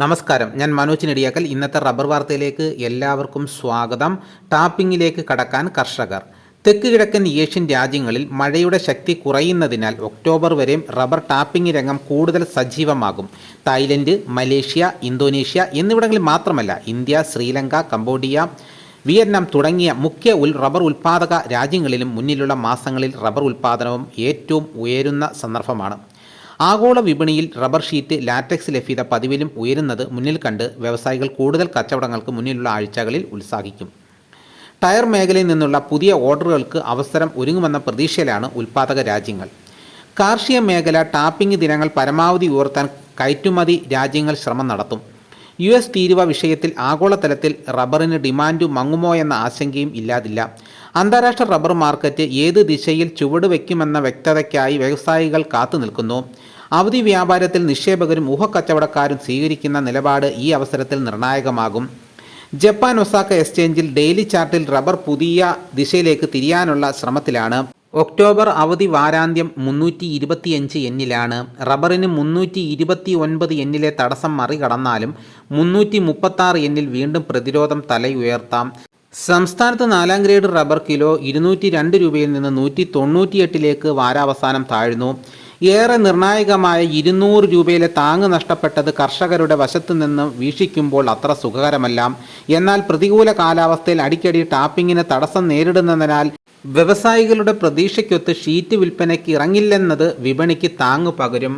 നമസ്കാരം. ഞാൻ മനോജ് നെടിയാക്കൽ. ഇന്നത്തെ റബ്ബർ വാർത്തയിലേക്ക് എല്ലാവർക്കും സ്വാഗതം. ടാപ്പിംഗിലേക്ക് കടക്കാൻ കർഷകർ. തെക്ക് കിഴക്കൻ ഏഷ്യൻ രാജ്യങ്ങളിൽ മഴയുടെ ശക്തി കുറയുന്നതിനാൽ ഒക്ടോബർ വരെയും റബ്ബർ ടാപ്പിംഗ് രംഗം കൂടുതൽ സജീവമാകും. തായ്ലൻഡ് മലേഷ്യ ഇന്തോനേഷ്യ എന്നിവിടങ്ങളിൽ മാത്രമല്ല ഇന്ത്യ ശ്രീലങ്ക കംബോഡിയ വിയറ്റ്നാം തുടങ്ങിയ മുഖ്യ ഉൽ റബ്ബർ ഉൽപ്പാദക രാജ്യങ്ങളിലും മുന്നിലുള്ള മാസങ്ങളിൽ റബ്ബർ ഉൽപ്പാദനവും ഏറ്റവും ഉയരുന്ന സന്ദർഭമാണ്. ആഗോള വിപണിയിൽ റബ്ബർ ഷീറ്റ് ലാറ്റക്സ് ലഭ്യത പതിവിലും ഉയരുന്നത് മുന്നിൽ കണ്ട് വ്യവസായികൾ കൂടുതൽ കച്ചവടങ്ങൾക്ക് മുന്നിലുള്ള ആഴ്ചകളിൽ ഉത്സാഹിക്കും. ടയർ മേഖലയിൽ നിന്നുള്ള പുതിയ ഓർഡറുകൾക്ക് അവസരം ഒരുങ്ങുമെന്ന പ്രതീക്ഷയിലാണ് ഉൽപ്പാദക രാജ്യങ്ങൾ. കാർഷിക മേഖല ടാപ്പിംഗ് ദിനങ്ങൾ പരമാവധി ഉയർത്താൻ കയറ്റുമതി രാജ്യങ്ങൾ ശ്രമം നടത്തും. യു എസ് തീരുവ വിഷയത്തിൽ ആഗോളതലത്തിൽ റബ്ബറിന് ഡിമാൻഡ് മങ്ങുമോ എന്ന ആശങ്കയും ഇല്ലാതില്ല. അന്താരാഷ്ട്ര റബ്ബർ മാർക്കറ്റ് ഏത് ദിശയിൽ ചുവടുവെക്കുമെന്ന വ്യക്തതയ്ക്കായി വ്യവസായികൾ കാത്തുനിൽക്കുന്നു അവധി വ്യാപാരത്തിൽ നിക്ഷേപകരും ഊഹക്കച്ചവടക്കാരും സ്വീകരിക്കുന്ന നിലപാട് ഈ അവസരത്തിൽ നിർണായകമാകും. ജപ്പാൻ ഒസാക്ക എക്സ്ചേഞ്ചിൽ ഡെയിലി ചാർട്ടിൽ റബ്ബർ പുതിയ ദിശയിലേക്ക് തിരിയാനുള്ള ശ്രമത്തിലാണ്. ഒക്ടോബർ അവധി വാരാന്ത്യം മുന്നൂറ്റി ഇരുപത്തിയഞ്ച് എന്നിലാണ്. റബ്ബറിന് മുന്നൂറ്റി ഇരുപത്തി ഒൻപത് എന്നിലെ തടസ്സം മറികടന്നാലും മുന്നൂറ്റി മുപ്പത്താറ് എന്നിൽ വീണ്ടും പ്രതിരോധം തലയുയർത്താം. സംസ്ഥാനത്ത് നാലാം ഗ്രേഡ് റബ്ബർ കിലോ ഇരുന്നൂറ്റി രണ്ട് രൂപയിൽ നിന്ന് നൂറ്റി തൊണ്ണൂറ്റിയെട്ടിലേക്ക് വാരാവസാനം താഴ്ന്നു. ഏറെ നിർണായകമായ ഇരുന്നൂറ് രൂപയിലെ താങ്ങ് നഷ്ടപ്പെട്ടത് കർഷകരുടെ വശത്തു നിന്ന് വീക്ഷിക്കുമ്പോൾ അത്ര സുഖകരമല്ല. എന്നാൽ പ്രതികൂല കാലാവസ്ഥയിൽ അടിക്കടി ടാപ്പിങ്ങിന് തടസ്സം നേരിടുന്നതിനാൽ വ്യവസായികളുടെ പ്രതീക്ഷയ്ക്കൊത്ത് ഷീറ്റ് വിൽപ്പനയ്ക്ക് ഇറങ്ങില്ലെന്നത് വിപണിക്ക് താങ്ങു പകരും.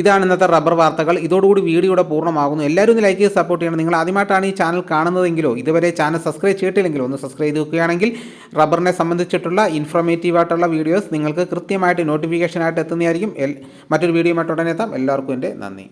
ഇതാണ് ഇന്നത്തെ റബ്ബർ വാർത്തകൾ. ഇതോടുകൂടി വീഡിയോയുടെ പൂർണമാകുന്നു. എല്ലാവരും ഒന്ന് ലൈക്ക് ചെയ്ത് സപ്പോർട്ട് ചെയ്യണം. നിങ്ങൾ ആദ്യമായിട്ടാണ് ഈ ചാനൽ കാണുന്നതെങ്കിലോ ഇതുവരെ ചാനൽ സബ്സ്ക്രൈബ് ചെയ്തിട്ടില്ലെങ്കിലോ ഒന്ന് സബ്സ്ക്രൈബ് ചെയ്ത് വെക്കുകയാണെങ്കിൽ റബ്ബറിനെ സംബന്ധിച്ചിട്ടുള്ള ഇൻഫോർമേറ്റീവ് ആയിട്ടുള്ള വീഡിയോസ് നിങ്ങൾക്ക് കൃത്യമായിട്ട് നോട്ടിഫിക്കേഷനായിട്ട് എത്തുന്നതായിരിക്കും. മറ്റൊരു വീഡിയോ ഉടനെ എത്താം. എല്ലാവർക്കും എന്റെ നന്ദി.